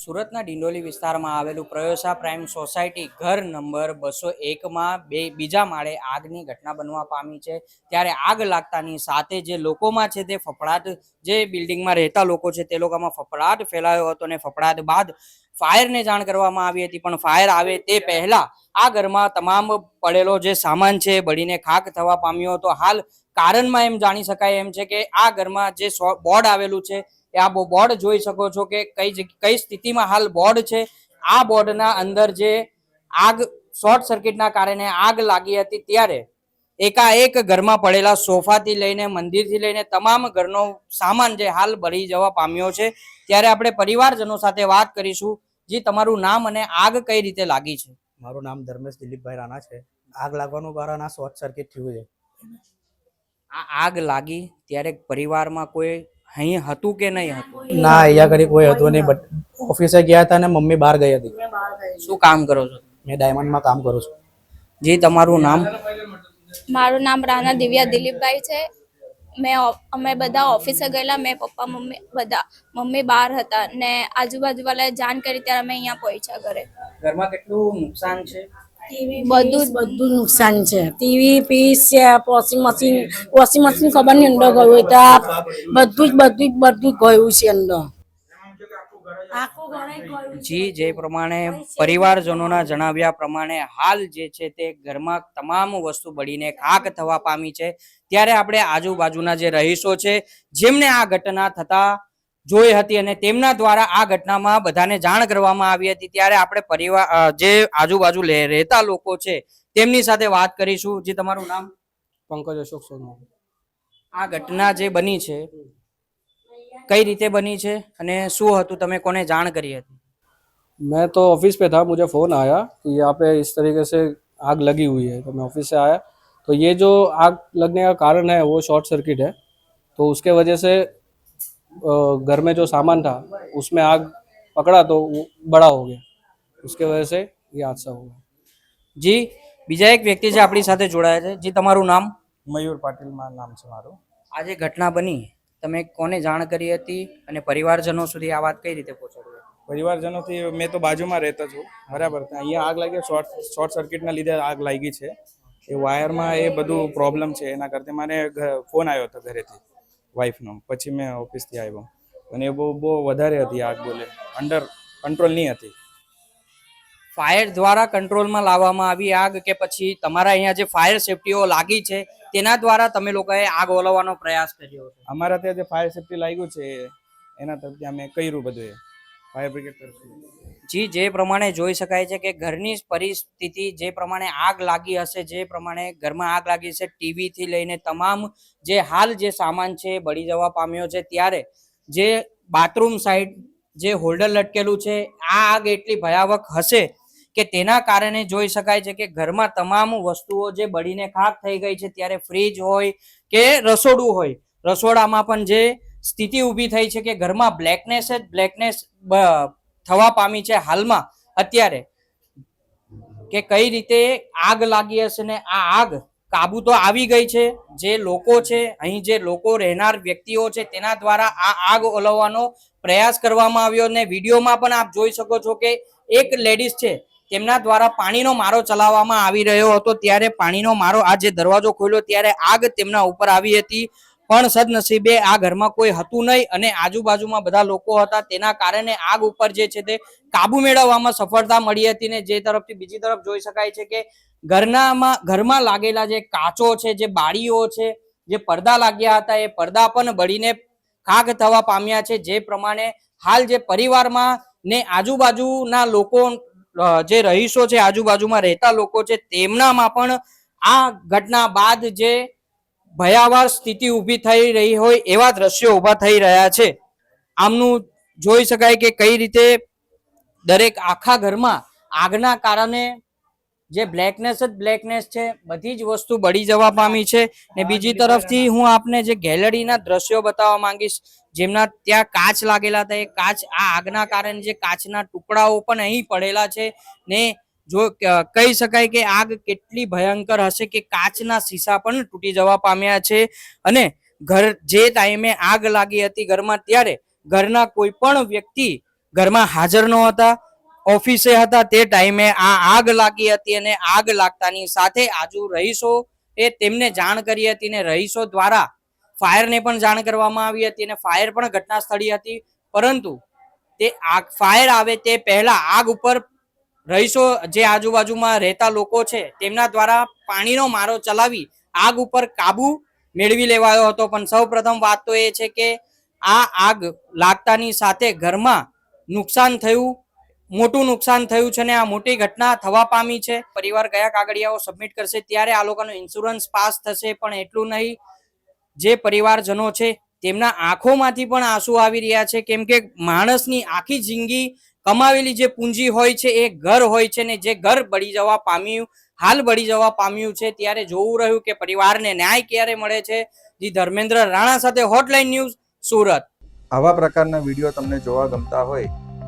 સુરતના ડિંડોલી વિસ્તારમાં આવેલું પ્રયોસા પ્રાઇમ સોસાયટી ઘર નંબર બસો એકમાં બે બીજા માળે આગની ઘટના બનવા પામી છે. ત્યારે આગ લાગતાની સાથે જે લોકોમાં છે તે ફફડાટ જે બિલ્ડિંગમાં રહેતા લોકો છે તે લોકોમાં ફફડાટ ફેલાયો હતો અને ફફડાટ બાદ ફાયરને જાણ કરવામાં આવી હતી, પણ ફાયર આવે તે પહેલા આ ઘરમાં તમામ પડેલો જે સામાન છે, બળીને ખાક થવા પામ્યો હતો. હાલ કારણમાં એમ જાણી શકાય એમ છે કે આ ઘરમાં જે બોર્ડ આવેલું છે, એ આ બોર્ડ જોઈ શકો છો કે કઈ કઈ સ્થિતિમાં હાલ બોર્ડ છે. આ બોર્ડના અંદર જે આગ, શોર્ટ સર્કિટના કારણે આગ લાગી હતી ત્યારે એકાએક ઘરમાં પડેલા સોફાથી લઈને મંદિરથી લઈને તમામ ઘરનો સામાન જે હાલ બળી જવા પામ્યો છે. ત્યારે આપણે પરિવારજનો સાથે વાત કરીશું. જી તમારું નામ અને આગ કઈ રીતે લાગી છે? મારું નામ ધર્મેશ દિલીપભાઈ રાણા છે. આગ લાગવાનું કારણ આ શોર્ટ સર્કિટ થયું છે. આ આગ લાગી ત્યારે પરિવારમાં કોઈ અહીં હતું કે નહીં હતું? ના અહીંયા ઘડી કોઈ હતું નહીં બટ ઓફિસે ગયા હતા અને મમ્મી બહાર ગઈ હતી. શું કામ કરો છો? મેં ડાયમંડમાં કામ કરું છું. જી તમારું નામ? મારું નામ રાણા દિવ્યા દિલીપભાઈ છે. મેં અમે બધા ઓફિસે ગયેલા મેં પપ્પા મમ્મી બધા મમ્મી બહાર હતા ને આજુબાજુવાળાએ જાણ કરી ત્યારે અમે અહીંયા પહોંચ્યા ઘરે. ઘરમાં કેટલું નુકસાન છે? બધું જ બધું નુકસાન છે. ટીવી પીસ છે વોશિંગ મશીન વોશિંગ મશીન ખબર નહીં અંદર ગયું હોય તો બધું જ બધું જ બધું જ ગયું છે અંદર. જી જે પ્રમાણે પરિવારજનોના જણાવ્યા પ્રમાણે હાલ જે છે તે ઘરમાં તમામ વસ્તુ બળીને ખાક થવા પામી છે. ત્યારે આપણે આજુબાજુના જે રહીશો છે જેમને આ ઘટના થતા જોઈ હતી અને તેમના દ્વારા આ ઘટનામાં બધાને જાણ કરવામાં આવી હતી ત્યારે આપણે પરિવાર જે આજુબાજુ લે- રહેતા લોકો છે તેમની સાથે વાત કરીશું. જે તમારું નામ? પંકજ અશોક સોનવાણી. આ ઘટના જે બની છે કઈ રીતે બની છે અને શું હતું તમે કોને જાણ કરી હતી मैं तो ऑफिस पे था मुझे फ़ोन आया कि यहाँ पे इस तरीके से आग लगी हुई है तो मैं ऑफिस से आया तो ये जो आग लगने का कारण है वो शॉर्ट सर्किट है तो उसके वजह से अ, घर में जो सामान था उसमें आग पकड़ा तो वो बड़ा हो गया उसके वजह से ये हादसा हुआ જી બીજા એક વ્યક્તિ છે આપણી સાથે જોડાયા છે જી તમારું નામ મયુર પાટીલમાં નામ છે મારું આ જે ઘટના બની તમે કોને જાણ કરી હતી અને પરિવારજનો સુધી આ વાત કઈ રીતે પહોંચાડી પરિવારજનોથી મેં તો બાજુમાં રહેતો છું, બરાબર. ત્યાં અહીંયા આગ લાગી, શોર્ટ શોર્ટ સર્કિટના લીધે આગ લાગી છે. એ વાયરમાં એ બધું પ્રોબ્લેમ છે, એના કરતા મને ફોન આવ્યો હતો ઘરેથી, વાઈફનો. પછી મેં ઓફિસથી આવ્યો. અને એ બહુ બહુ વધારે હતી આગ બોલે. અંડર કંટ્રોલ નહીં હતી. ફાયર દ્વારા કંટ્રોલમાં લાવવામાં આવી આગ કે પછી તમારા અહીંયા જે ફાયર સેફટીઓ લાગી છે તેના દ્વારા તમે લોકોએ આગ ઓલવવાનો પ્રયાસ કર્યો અમારા ત્યાં જે ફાયર સેફટી લાગ્યું છે એના તરફથી અમે કર્યું બધું એ ફાયર બ્રિગેડ તરફથી. જી જે પ્રમાણે જોઈ શકાય છે કે ઘરની પરિસ્થિતિ જે પ્રમાણે આગ લાગી હશે જે પ્રમાણે ઘરમાં આગ લાગી છે ટીવીથી લઈને તમામ જે હાલ જે સામાન છે બળી જવા પામ્યો છે ત્યારે જે બાથરૂમ સાઈડ જે હોલ્ડર લટકેલું છે આ આગ એટલી ભયાવક હશે કે તેના કારણે જોઈ શકાય છે કે ઘરમાં તમામ વસ્તુઓ જે બળીને ખાક થઈ ગઈ છે ત્યારે ફ્રીજ હોય કે રસોડું હોય, રસોડામાં પણ જે સ્થિતિ ઊભી થઈ છે કે ઘરમાં બ્લેકનેસ જ બ્લેકનેસ થવા પામી છે હાલમાં, અત્યારે. કે કઈ રીતે આગ લાગી હશે ને આ આગ કાબુ તો આવી ગઈ છે, જે લોકો છે, અહીં જે લોકો રહેનાર વ્યક્તિઓ છે તેના દ્વારા આ આગ ઓલવવાનો પ્રયાસ કરવામાં આવ્યો ને વિડીયોમાં પણ આપ જોઈ શકો છો કે એક લેડીઝ છે તેમના દ્વારા પાણીનો મારો ચલાવવામાં આવી રહ્યો હતો, ત્યારે પાણીનો મારો આ જે દરવાજો ખોલ્યો, ત્યારે આગ તેમના ઉપર આવી હતી. પણ સદનસીબે આ ઘરમાં કોઈ હતું નહીં અને આજુબાજુમાં બધા લોકો હતા. તેના કારણે આગ ઉપર જે છે તે કાબુ મેળવવામાં સફળતા મળી હતી ને જે તરફથી બીજી તરફ જોઈ શકાય છે કે ઘરનામાં, ઘરમાં લાગેલા જે કાચો છે, જે બારીઓ છે, જે પડદા લાગ્યા હતા, એ પડદા પણ બળીને ખાક થવા પામ્યા છે. જે પ્રમાણે હાલ જે પરિવારમાં ને આજુબાજુના લોકો જે રહીશો છે, આજુબાજુમાં રહેતા લોકો છે, તેમનામાં પણ આ ઘટના બાદ જે ભયાવહ સ્થિતિ ઊભી થઈ રહી હોય એવા દ્રશ્યો ઊભા થઈ રહ્યા છે. આમનું જોઈ શકાય કે કઈ રીતે દરેક આખા ઘરમાં આગના કારણે જે બ્લેકનેસ જ બ્લેકનેસ છે, બધી જ વસ્તુ બળી જવા પામી છે. ને બીજી તરફથી હું આપને જે ગેલેરીના દ્રશ્યો બતાવવા માંગીશ, જેમના ત્યાં કાચ લાગેલા હતા, એ કાચ આ આગના કારણે જે કાચના ટુકડાઓ પણ અહીં પડેલા છે. ને જો કહી શકાય કે આગ કેટલી ભયંકર હશે કે કાચના શીશા પણ તૂટી જવા પામ્યા છે. અને ઘર, જે ટાઈમે આગ લાગી હતી ઘરમાં, ત્યારે ઘરના કોઈ પણ વ્યક્તિ ઘરમાં હાજર ન હતા ઓફિસે હતા તે ટાઈમે આ આગ લાગી હતી અને આગ લાગતાની સાથે આજુ રહીશો એ તેમને જાણ કરી હતી ને રહીશો દ્વારા ફાયરને પણ જાણ કરવામાં આવી હતી અને ફાયર પણ ઘટના સ્થળી હતી. પરંતુ તે આગ, ફાયર આવે તે પહેલા આગ ઉપર રહીશો જે આજુબાજુમાં રહેતા લોકો છે તેમના દ્વારા પાણીનો મારો ચલાવી આગ ઉપર કાબુ મેળવી લેવાયો હતો. પણ સૌપ્રથમ વાત તો એ છે કે આ આગ લાગતાની સાથે ઘરમાં નુકસાન થયું મોટું નુકસાન થયું છે ને આ મોટી ઘટના થવા પામી છે. પરિવાર કયા કાગળિયાઓ સબમિટ કરશે ત્યારે આ લોકોનો ઇન્સ્યોરન્સ પાસ થશે પણ એટલું નહીં. જે પરિવારજનો છે તેમના આંખોમાંથી પણ આંસુ આવી રહ્યા છે. કેમ કે માણસની આખી જિંદગી કમાવેલી જે પૂંજી હોય છે એ ઘર હોય છે ને જે ઘર બળી જવા પામ્યું, હાલ બળી જવા પામ્યું છે. ત્યારે જોવું રહ્યું કે પરિવારને ન્યાય ક્યારે મળે છે? જી ધર્મેન્દ્ર રાણા સાથે હોટલાઇન ન્યૂઝ સુરત. આવા પ્રકારના વીડિયો તમને જોવા ગમતા હોય